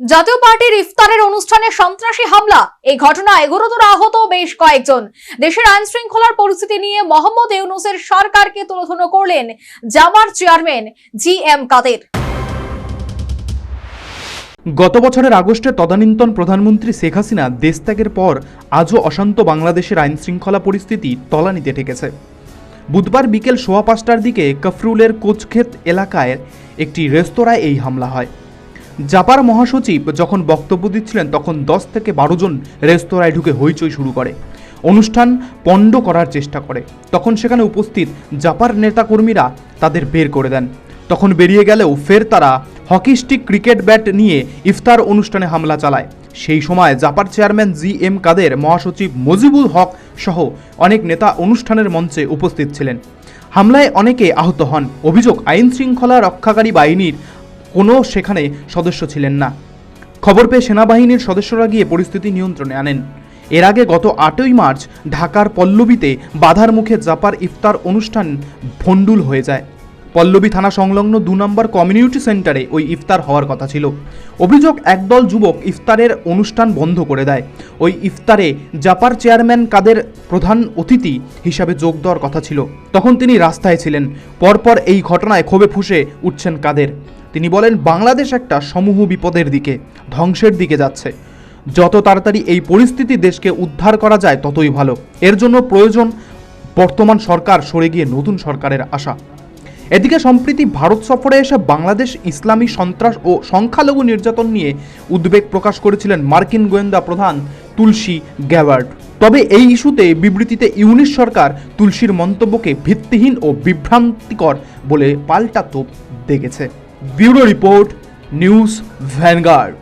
জাতীয় পার্টির ইফতারের অনুষ্ঠানে সন্ত্রাসী হামলা। এই ঘটনায় গুরুতর আহত বেশ কয়েকজন। দেশের আইন শৃঙ্খলার পরিস্থিতি নিয়ে মোহাম্মদ ইউনুসের সরকারকে তুলোধুনো করলেন জামার চেয়ারম্যান জি এম কাদের। গত বছরের আগস্টে তদানীন্তন প্রধানমন্ত্রী শেখ হাসিনা দেশ ত্যাগের পর আজও অশান্ত বাংলাদেশের আইন শৃঙ্খলা পরিস্থিতি তলানিতে ঠেকেছে। বুধবার বিকেল সোয়া পাঁচটার দিকে কফরুলের কোচক্ষেত এলাকায় একটি রেস্তোরাঁয় এই হামলা হয়। জাপার মহাসচিব যখন বক্তব্য দিচ্ছিলেন, তখন দশ থেকে বারো জন রেস্তোরাঁয় ঢুকে হইচই শুরু করে। অনুষ্ঠান পণ্ড করার চেষ্টা করে। তখন সেখানে উপস্থিত জাপার নেতাকর্মীরা তাদের বের করে দেন। তখন বেরিয়ে গেলেও ফের তারা হকি স্টিক ক্রিকেট ব্যাট নিয়ে ইফতার অনুষ্ঠানে হামলা চালায়। সেই সময় জাপার চেয়ারম্যান জি এম কাদের, মহাসচিব মজিবুল হক সহ অনেক নেতা অনুষ্ঠানের মঞ্চে উপস্থিত ছিলেন। হামলায় অনেকে আহত হন। অভিযোগ আইন শৃঙ্খলা রক্ষাকারী বাহিনীর কোনো সেখানে সদস্য ছিলেন না। খবর পেয়ে সেনাবাহিনীর সদস্যরা গিয়ে পরিস্থিতি নিয়ন্ত্রণে আনেন। এর আগে গত আটই মার্চ ঢাকার পল্লবীতে বাধার মুখে জাপার ইফতার অনুষ্ঠান ভণ্ডুল হয়ে যায়। পল্লবী থানা সংলগ্ন দু নম্বর কমিউনিটি সেন্টারে ওই ইফতার হওয়ার কথা ছিল। অভিযোগ, একদল যুবক ইফতারের অনুষ্ঠান বন্ধ করে দেয়। ওই ইফতারে জাপার চেয়ারম্যান কাদের প্রধান অতিথি হিসাবে যোগ দেওয়ার কথা ছিল। তখন তিনি রাস্তায় ছিলেন। পরপর এই ঘটনায় ক্ষোভে ফুসে উঠছেন কাদের। তিনি বলেন, বাংলাদেশ একটা সমূহ বিপদের দিকে, ধ্বংসের দিকে যাচ্ছে। যত তাড়াতাড়ি এই পরিস্থিতি দেশকে উদ্ধার করা যায়, ততই ভালো। এর জন্য প্রয়োজন বর্তমান সরকার সরে গিয়ে নতুন সরকারের আশা। এদিকে সম্প্রতি ভারত সফরে এসে বাংলাদেশ ইসলামী সন্ত্রাস ও সংখ্যালঘু নির্যাতন নিয়ে উদ্বেগ প্রকাশ করেছিলেন মার্কিন গোয়েন্দা প্রধান তুলসী গ্যাওয়ার্ড তবে এই ইস্যুতে বিবৃতিতে ইউনিশ সরকার তুলসীর মন্তব্যকে ভিত্তিহীন ও বিভ্রান্তিকর বলে পাল্টা তোপ দেখেছে। Bureau report news vanguard.